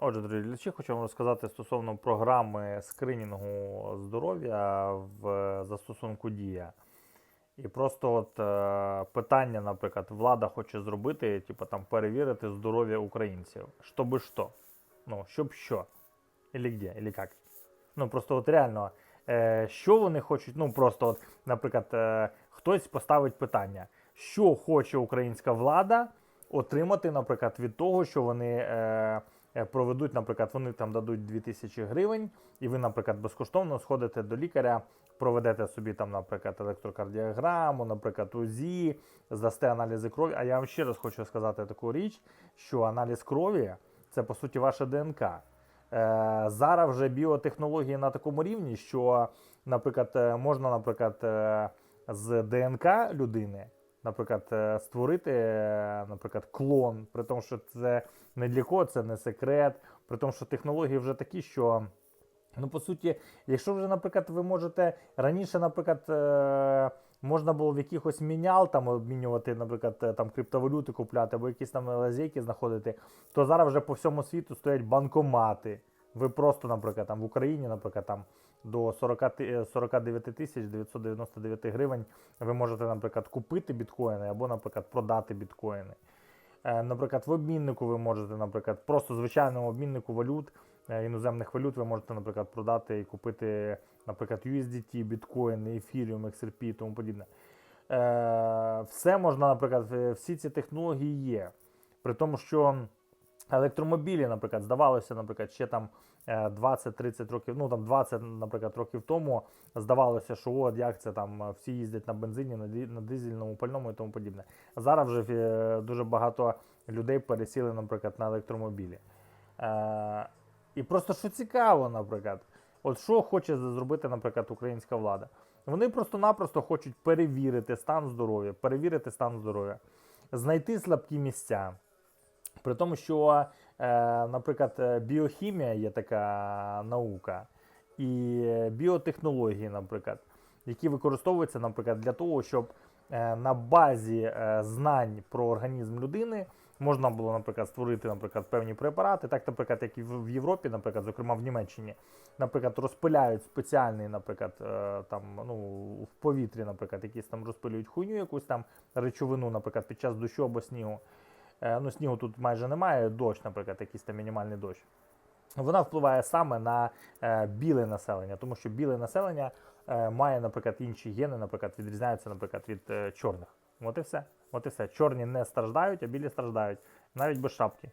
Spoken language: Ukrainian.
Отже, дорогі глядачі, хочу вам розказати стосовно програми скринінгу здоров'я в застосунку Дія. І просто от е, питання, наприклад, влада хоче зробити, типу там перевірити здоров'я українців. Щоби що? Ну, щоб що? Ілі де, ілі як? Ну просто от реально, е, що вони хочуть, ну просто, от, наприклад, е, хтось поставить питання, що хоче українська влада отримати, наприклад, від того, що вони проведуть, наприклад, вони там дадуть 2000 гривень, і ви, наприклад, безкоштовно сходите до лікаря, проведете собі там, наприклад, електрокардіограму, наприклад, УЗІ, здасте аналізи крові. А я вам ще раз хочу сказати таку річ, що аналіз крові це по суті ваше ДНК. Е, зараз вже біотехнології на такому рівні, що, наприклад, е, можна, наприклад, е, з ДНК людини, наприклад, е, створити, е, наприклад, клон, при тому, що це не для кого, це не секрет, при тому, що технології вже такі, що. Ну, по суті, якщо вже, наприклад, ви можете раніше, наприклад, е, можна було в якихось мінял там обмінювати, наприклад, там криптовалюти купляти або якісь там лазейки знаходити, то зараз вже по всьому світу стоять банкомати. Ви просто, наприклад, там в Україні, наприклад, там до 40, е, 49 тисяч 999 гривень ви можете, наприклад, купити біткоїни або, наприклад, продати біткоїни. Е, Наприклад, в обміннику ви можете, наприклад, просто звичайному обміннику валют, е, іноземних валют, ви можете, наприклад, продати і купити, наприклад, USDT, біткоїни, Ethereum, XRP і тому подібне. Е, Все можна, наприклад, е, всі ці технології є. При тому, що електромобілі, наприклад, здавалося, наприклад, ще там е, 20-30 років, ну там 20, наприклад, років тому здавалося, що от як це там е, всі їздять на бензині, на, дизельному пальному і тому подібне. Зараз вже е, дуже багато людей пересіли, наприклад, на електромобілі. Е, і просто що цікаво, наприклад, от що хоче зробити, наприклад, українська влада. Вони просто-напросто хочуть перевірити стан здоров'я, перевірити стан здоров'я, знайти слабкі місця. При тому, що, е, наприклад, е, біохімія є така наука, і біотехнології, наприклад, які використовуються, наприклад, для того, щоб е, на базі знань про організм людини можна було, наприклад, створити, наприклад, певні препарати, так, наприклад, як і в Європі, наприклад, зокрема в Німеччині, наприклад, розпиляють спеціальний, наприклад, там, ну, в повітрі, наприклад, якісь там розпилюють хуйню, якусь там речовину, наприклад, під час дощу або снігу. Е, Ну, снігу тут майже немає, дощ, наприклад, якийсь там мінімальний дощ. Вона впливає саме на е, біле населення, тому що біле населення е, має, наприклад, інші гени, наприклад, відрізняються, наприклад, від чорних. От і все. От і все. Чорні не страждають, а білі страждають, навіть без шапки.